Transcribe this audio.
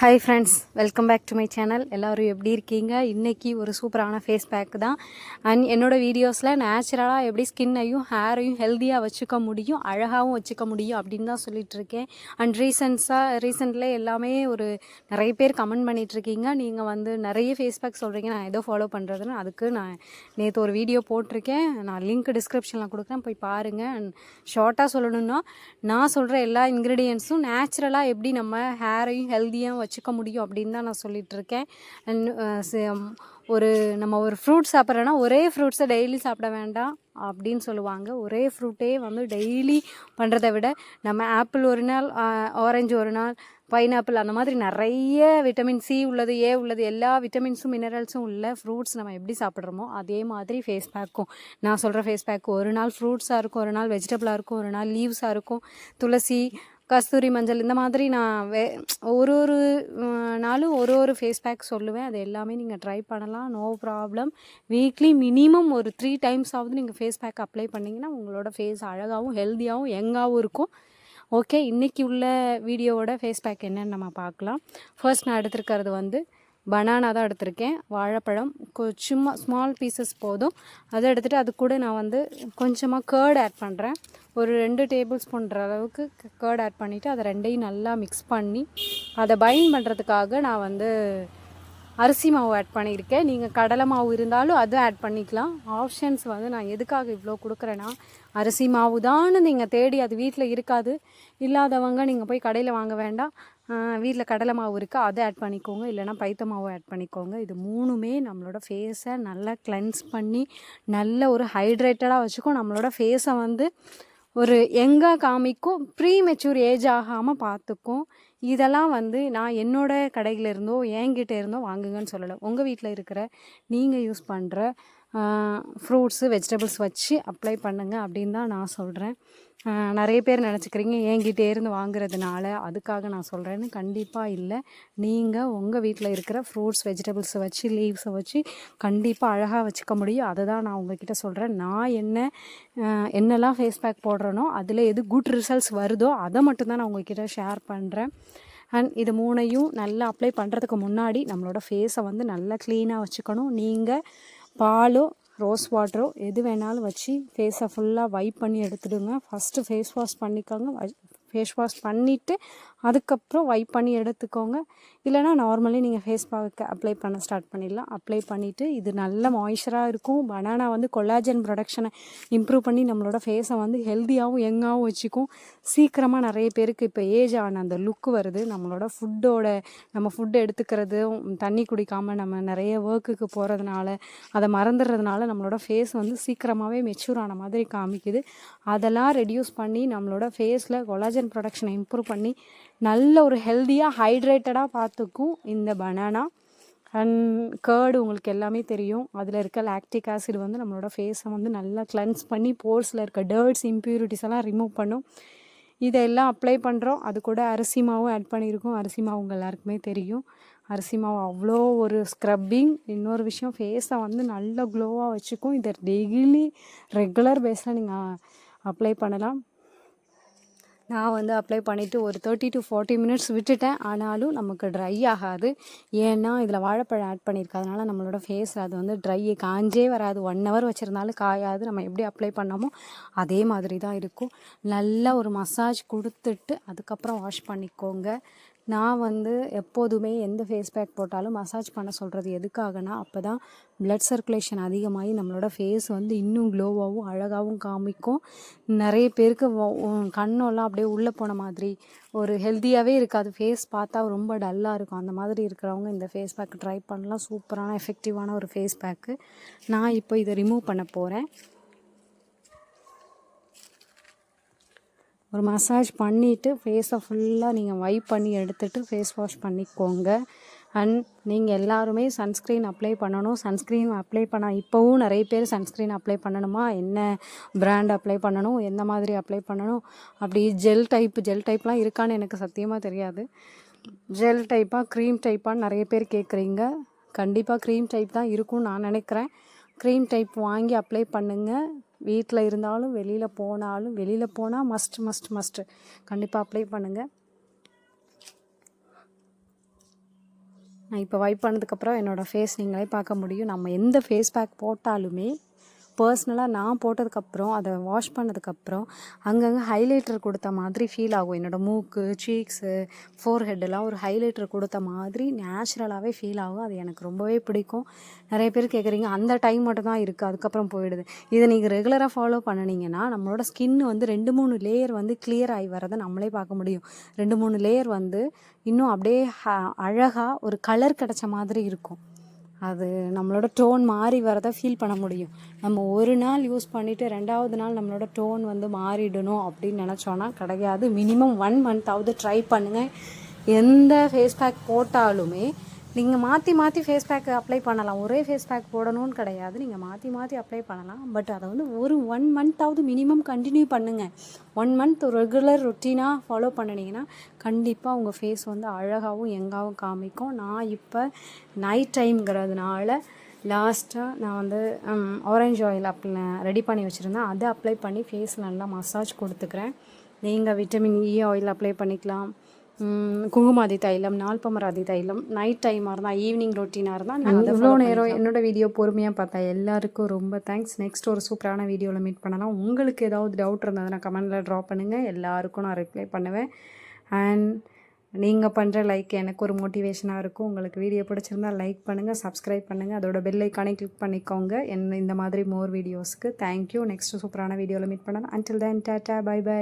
Hi friends welcome back to my channel எல்லோரும் எப்படி இருக்கீங்க? இன்றைக்கி ஒரு சூப்பரான ஃபேஸ் பேக் தான். அண்ட் என்னோடய வீடியோஸில் நேச்சுரலாக எப்படி ஸ்கின்னையும் ஹேரையும் ஹெல்த்தியாக வச்சுக்க முடியும் அழகாகவும் வச்சுக்க முடியும் அப்படின்னு தான் சொல்லிகிட்ருக்கேன் அண்ட் ரீசன்ஸாக ரீசெண்டில் எல்லாமே ஒரு நிறைய பேர் கமெண்ட் பண்ணிகிட்ருக்கீங்க நீங்கள் வந்து நிறைய ஃபேஸ் பேக் சொல்கிறீங்க நான் ஏதோ ஃபாலோ பண்ணுறதுன்னு அதுக்கு நான் நேற்று ஒரு வீடியோ போட்டிருக்கேன். நான் லிங்க் டிஸ்கிரிப்ஷனில் கொடுக்குறேன். போய் பாருங்கள் அண்ட் ஷார்ட்டாக சொல்லணுன்னா நான் சொல்கிற எல்லா இன்க்ரீடியன்ஸும் நேச்சுரலாக எப்படி நம்ம ஹேரையும் ஹெல்த்தியாக வச்சுக்க முடியும் அப்படின்னு தான் நான் சொல்லிகிட்ருக்கேன் ஒரு நம்ம ஒரு ஃப்ரூட் சாப்பிட்றோன்னா ஒரே ஃப்ரூட்ஸை டெய்லி சாப்பிட வேண்டாம் அப்படின்னு சொல்லுவாங்க. ஒரே ஃப்ரூட்டே வந்து டெய்லி பண்ணுறதை விட நம்ம ஆப்பிள் ஒரு நாள் ஆரஞ்சு ஒரு நாள் பைனாப்பிள் அந்த மாதிரி நிறைய விட்டமின் சி உள்ளது ஏ உள்ளது எல்லா விட்டமின்ஸும் மினரல்ஸும் உள்ள ஃப்ரூட்ஸ் நம்ம எப்படி சாப்பிட்றோமோ அதே மாதிரி ஃபேஸ் பேக்கும் நான் சொல்கிற ஃபேஸ் பேக் ஒரு நாள் ஃப்ரூட்ஸாக இருக்கும் ஒரு நாள் வெஜிடபிளாக இருக்கும் ஒரு நாள் லீவ்ஸாக இருக்கும் துளசி கஸ்தூரி மஞ்சள் இந்த மாதிரி நான் வே ஒரு ஒரு நாளும் ஒரு ஒரு ஃபேஸ் பேக் சொல்லுவேன். அது எல்லாமே நீங்கள் ட்ரை பண்ணலாம். நோ ப்ராப்ளம் வீக்லி மினிமம் ஒரு த்ரீ டைம்ஸ் ஆகுது நீங்கள் ஃபேஸ் பேக் அப்ளை பண்ணிங்கன்னா உங்களோட ஃபேஸ் அழகாகவும் ஹெல்த்தியாகவும் எங்காகவும் இருக்கும். ஓகே இன்றைக்கி உள்ள வீடியோவோட ஃபேஸ் பேக் என்னன்னு நம்ம பார்க்கலாம். ஃபர்ஸ்ட் நான் எடுத்திருக்கிறது வந்து பனானா தான் எடுத்திருக்கேன். வாழைப்பழம் கொ- சும்மா ஸ்மால் பீசஸ் போதும். அதை எடுத்துகிட்டு அது கூட நான் வந்து கொஞ்சமாக கேர்ட் ஆட் பண்ணுறேன் ஒரு ரெண்டு டேபிள் ஸ்பூன்ற அளவுக்கு கேர்ட் ஆட் பண்ணிவிட்டு அதை ரெண்டையும் நல்லா மிக்ஸ் பண்ணி அதை பைண்ட் பண்ணுறதுக்காக நான் வந்து அரிசி மாவு ஆட் பண்ணியிருக்கேன். நீங்கள் கடலை மாவு இருந்தாலும் அதுவும் ஆட் பண்ணிக்கலாம். ஆப்ஷன்ஸ் வந்து நான் எதுக்காக இவ்வளோ கொடுக்குறேன்னா அரிசி மாவு தான் நீங்கள் தேடி அது வீட்டில் இருக்காது. இல்லாதவங்க நீங்கள் போய் கடையில் வாங்க வேண்டாம். வீட்டில் கடலை மாவு இருக்கா அதை ஆட் பண்ணிக்கோங்க. இல்லைனா பைத்த மாவு ஆட் பண்ணிக்கோங்க. இது மூணுமே நம்மளோட ஃபேஸை நல்லா கிளென்ஸ் பண்ணி நல்ல ஒரு ஹைட்ரேட்டடாக வச்சுக்கும். நம்மளோட ஃபேஸை வந்து ஒரு எங்கே காமிக்கும். ப்ரீ மெச்சூர் ஏஜ் ஆகாமல் பார்த்துக்கும். இதெல்லாம் வந்து நான் என்னோட கடையில் இருந்தோ என்கிட்ட இருந்தோ வாங்குங்கன்னு சொல்லலை. உங்கள் வீட்டில் இருக்கிற நீங்கள் யூஸ் பண்ணுற ஃப்ரூட்ஸு வெஜிடபிள்ஸ் வச்சு அப்ளை பண்ணுங்கள் அப்படின்னு தான் நான் சொல்கிறேன் நிறைய பேர் நினச்சிக்கிறீங்க என்கிட்டே இருந்து வாங்குறதுனால அதுக்காக நான் சொல்கிறேன்னு கண்டிப்பாக இல்லை. நீங்கள் உங்கள் வீட்டில் இருக்கிற ஃப்ரூட்ஸ் வெஜிடபிள்ஸை வச்சு லீவ்ஸை வச்சு கண்டிப்பாக அழகாக வச்சுக்க முடியும். அதை தான் நான் உங்ககிட்ட சொல்கிறேன் நான் என்ன என்னெல்லாம் ஃபேஸ் பேக் போடுறேனோ அதில் எது குட் ரிசல்ட்ஸ் வருதோ அதை மட்டும்தான் நான் உங்ககிட்ட ஷேர் பண்ணுறேன் அண்ட் இது மூணையும் நல்லா அப்ளை பண்ணுறதுக்கு முன்னாடி நம்மளோட ஃபேஸை வந்து நல்லா க்ளீனாக வச்சுக்கணும். நீங்கள் பாலோ ரோஸ் வாட்டரோ எது வேணாலும் வச்சு ஃபேஸை ஃபுல்லாக வைப் பண்ணி எடுத்துடுங்க. ஃபஸ்ட்டு ஃபேஸ் வாஷ் பண்ணிக்கோங்க. ஃபேஸ் வாஷ் பண்ணிவிட்டு அதுக்கப்புறம் வைப் பண்ணி எடுத்துக்கோங்க. இல்லைனா நார்மலி நீங்கள் ஃபேஸ் பேக் அப்ளை பண்ண ஸ்டார்ட் பண்ணிடலாம். அப்ளை பண்ணிவிட்டு இது நல்ல மாய்ஸ்சராக இருக்கும். பனானா வந்து கொலாஜன் ப்ரொடக்ஷனை இம்ப்ரூவ் பண்ணி நம்மளோட ஃபேஸை வந்து ஹெல்த்தியாகவும் யங்காகவும் வச்சுக்கும். சீக்கிரமாக நிறைய பேருக்கு இப்போ ஏஜ் ஆன அந்த லுக் வருது. நம்மளோட ஃபுட்டோட நம்ம ஃபுட்டு எடுத்துக்கிறதும் தண்ணி குடிக்காமல் நம்ம நிறைய ஒர்க்குக்கு போகிறதுனால அதை மறந்துடுறதுனால நம்மளோட ஃபேஸ் வந்து சீக்கிரமாகவே மெச்சூர் ஆன மாதிரி காமிக்குது. அதெல்லாம் ரெடியூஸ் பண்ணி நம்மளோட ஃபேஸில் கொலாஜன் ப்ரொடக்ஷனை இம்ப்ரூவ் பண்ணி நல்ல ஒரு ஹெல்த்தியாக ஹைட்ரேட்டடாக பார்த்துக்கும் இந்த பனானா அண்ட் கேர்டு உங்களுக்கு எல்லாமே தெரியும். அதில் இருக்க லாக்டிக் ஆசிட் வந்து நம்மளோட ஃபேஸை வந்து நல்லா கிளென்ஸ் பண்ணி போர்ஸில் இருக்க டர்ட்ஸ் இம்ப்யூரிட்டிஸ் எல்லாம் ரிமூவ் பண்ணும். இதெல்லாம் அப்ளை பண்ணுறோம் அது கூட அரிசி மாவும் ஆட் பண்ணியிருக்கோம். அரிசி மாவு உங்கள் எல்லாருக்குமே தெரியும். அரிசி மாவு அவ்வளோ ஒரு ஸ்க்ரப்பிங் இன்னொரு விஷயம் ஃபேஸை வந்து நல்லா க்ளோவாக வச்சுக்கும். இதை டெய்லி ரெகுலர் பேஸில் நீங்கள் அப்ளை பண்ணலாம். நான் வந்து அப்ளை பண்ணிவிட்டு ஒரு தேர்ட்டி டு ஃபார்ட்டி மினிட்ஸ் விட்டுட்டேன். ஆனாலும் நமக்கு ட்ரை ஆகாது. ஏன்னா இதில் வாழைப்பழம் ஆட் பண்ணியிருக்கிறதுனால நம்மளோட ஃபேஸ் அது வந்து ட்ரை காஞ்சே வராது. ஒன் ஹவர் வச்சுருந்தாலும் காயாது. நம்ம எப்படி அப்ளை பண்ணோமோ அதே மாதிரி தான் இருக்கும். நல்லா ஒரு மசாஜ் கொடுத்துட்டு அதுக்கப்புறம் வாஷ் பண்ணிக்கோங்க. நான் வந்து எப்போதுமே எந்த ஃபேஸ் பேக் போட்டாலும் மசாஜ் பண்ண சொல்கிறது எதுக்காகனா அப்போ தான் பிளட் சர்க்குலேஷன் அதிகமாகி நம்மளோட ஃபேஸ் வந்து இன்னும் க்ளோவாகவும் அழகாகவும் காமிக்கும். நிறைய பேருக்கு கண்ணெல்லாம் அப்படியே உள்ளே போன மாதிரி ஒரு ஹெல்த்தியாகவே இருக்காது. ஃபேஸ் பார்த்தா ரொம்ப டல்லாக இருக்கும். அந்த மாதிரி இருக்கிறவங்க இந்த ஃபேஸ் பேக் ட்ரை பண்ணலாம். சூப்பரான எஃபெக்டிவான ஒரு ஃபேஸ் பேக்கு நான் இப்போ இதை ரிமூவ் பண்ண போகிறேன் ஒரு மசாஜ் பண்ணிவிட்டு ஃபேஸை ஃபுல்லாக நீங்கள் வைப் பண்ணி எடுத்துகிட்டு ஃபேஸ் வாஷ் பண்ணிக்கோங்க. அண்ட் நீங்கள் எல்லாருமே சன்ஸ்க்ரீன் அப்ளை பண்ணணும். சன்ஸ்க்ரீன் அப்ளை பண்ண இப்போவும் நிறைய பேர் சன்ஸ்க்ரீன் அப்ளை பண்ணணுமா? என்ன பிராண்ட் அப்ளை பண்ணணும்? எந்த மாதிரி அப்ளை பண்ணணும்? அப்படி ஜெல் டைப் ஜெல் டைப்லாம் இருக்கான்னு எனக்கு சத்தியமாக தெரியாது. ஜெல் டைப்பாக க்ரீம் டைப்பாக நிறைய பேர் கேட்குறீங்க கண்டிப்பாக க்ரீம் டைப் தான் இருக்கும்னு நான் நினைக்கிறேன். க்ரீம் டைப் வாங்கி அப்ளை பண்ணுங்கள் வீட்டில் இருந்தாலும் வெளியில் போனாலும் வெளியில் போனால் மஸ்ட் மஸ்ட் மஸ்ட்டு கண்டிப்பாக அப்ளை பண்ணுங்கள் நான் இப்போ வைப் பண்ணதுக்கப்புறம் என்னோடய ஃபேஸ் நீங்களே பார்க்க முடியும். நம்ம எந்த ஃபேஸ் பேக் போட்டாலுமே பர்சனலாக நான் போட்டதுக்கப்புறம் அதை வாஷ் பண்ணதுக்கப்புறம் அங்கங்கே ஹைலைட்டர் கொடுத்த மாதிரி ஃபீல் ஆகும். என்னோடய மூக்கு சீக்ஸு ஃபோர்ஹெட்டெல்லாம் ஒரு ஹைலைட்டர் கொடுத்த மாதிரி நேச்சுரலாகவே ஃபீல் ஆகும். அது எனக்கு ரொம்பவே பிடிக்கும். நிறைய பேர் கேட்குறீங்க அந்த டைம் மட்டும் தான் இருக்குது அதுக்கப்புறம் போயிடுது. இதை நீங்கள் ரெகுலராக ஃபாலோ பண்ணினீங்கன்னா நம்மளோட ஸ்கின் வந்து ரெண்டு மூணு லேயர் வந்து கிளியர் ஆகி வரதை நம்மளே பார்க்க முடியும். ரெண்டு மூணு லேயர் வந்து இன்னும் அப்படியே அழகாக ஒரு கலர் கிடச்ச மாதிரி இருக்கும். அது நம்மளோட டோன் மாறி வரதை ஃபீல் பண்ண முடியும். நம்ம ஒரு நாள் யூஸ் பண்ணிவிட்டு ரெண்டாவது நாள் நம்மளோட டோன் வந்து மாறிடணும் அப்படின்னு நினச்சோன்னா கிடையாது. மினிமம் ஒன் மந்த்தாவது ட்ரை பண்ணுங்கள் எந்த ஃபேஸ் பேக் போட்டாலுமே நீங்கள் மாற்றி மாற்றி ஃபேஸ் பேக் அப்ளை பண்ணலாம். ஒரே ஃபேஸ் பேக் போடணும்னு கிடையாது. நீங்கள் மாற்றி மாற்றி அப்ளை பண்ணலாம். பட் அதை வந்து ஒரு ஒன் மந்த்தாவது மினிமம் கண்டினியூ பண்ணுங்கள் ஒன் மந்த் ரெகுலர் ரொட்டீனாக ஃபாலோ பண்ணினீங்கன்னா கண்டிப்பாக உங்கள் ஃபேஸ் வந்து அழகாகவும் எங்காகவும் காமிக்கும். நான் இப்போ நைட் டைம்ங்கிறதுனால லாஸ்ட்டாக நான் வந்து ஆரஞ்சு ஆயில் அப்ளை ரெடி பண்ணி வச்சுருந்தேன். அதை அப்ளை பண்ணி ஃபேஸ் நல்லா மசாஜ் கொடுத்துக்கிறேன். நீங்கள் விட்டமின் இ ஆயில் அப்ளை பண்ணிக்கலாம். குங்குமாதி தைலம் நால்பமராதி தைலம் நைட் டைமாக இருந்தால் ஈவினிங் ரொட்டீனாக இருந்தால் நீங்கள் இவ்வளோ நேரம் என்னோட வீடியோ பொறுமையாக பார்த்தா எல்லாருக்கும் ரொம்ப தேங்க்ஸ் நெக்ஸ்ட் ஒரு சூப்பரான வீடியோவில் மீட் பண்ணலாம். உங்களுக்கு ஏதாவது டவுட் இருந்ததுன்னா கமெண்டில் ட்ரா பண்ணுங்கள் எல்லாருக்கும் நான் ரிப்ளை பண்ணுவேன். அண்ட் நீங்கள் பண்ணுற லைக் எனக்கு ஒரு மோட்டிவேஷனாக இருக்கும். உங்களுக்கு வீடியோ பிடிச்சிருந்தா லைக் பண்ணுங்கள் சப்ஸ்கிரைப் பண்ணுங்கள் அதோட பெல் ஐக்கானே கிளிக் பண்ணிக்கோங்க. என்ன இந்த மாதிரி மோர் வீடியோஸ்க்கு தேங்க்யூ நெக்ஸ்ட் சூப்பரான வீடியோவில் மீட் பண்ணலாம். Until then tata bye bye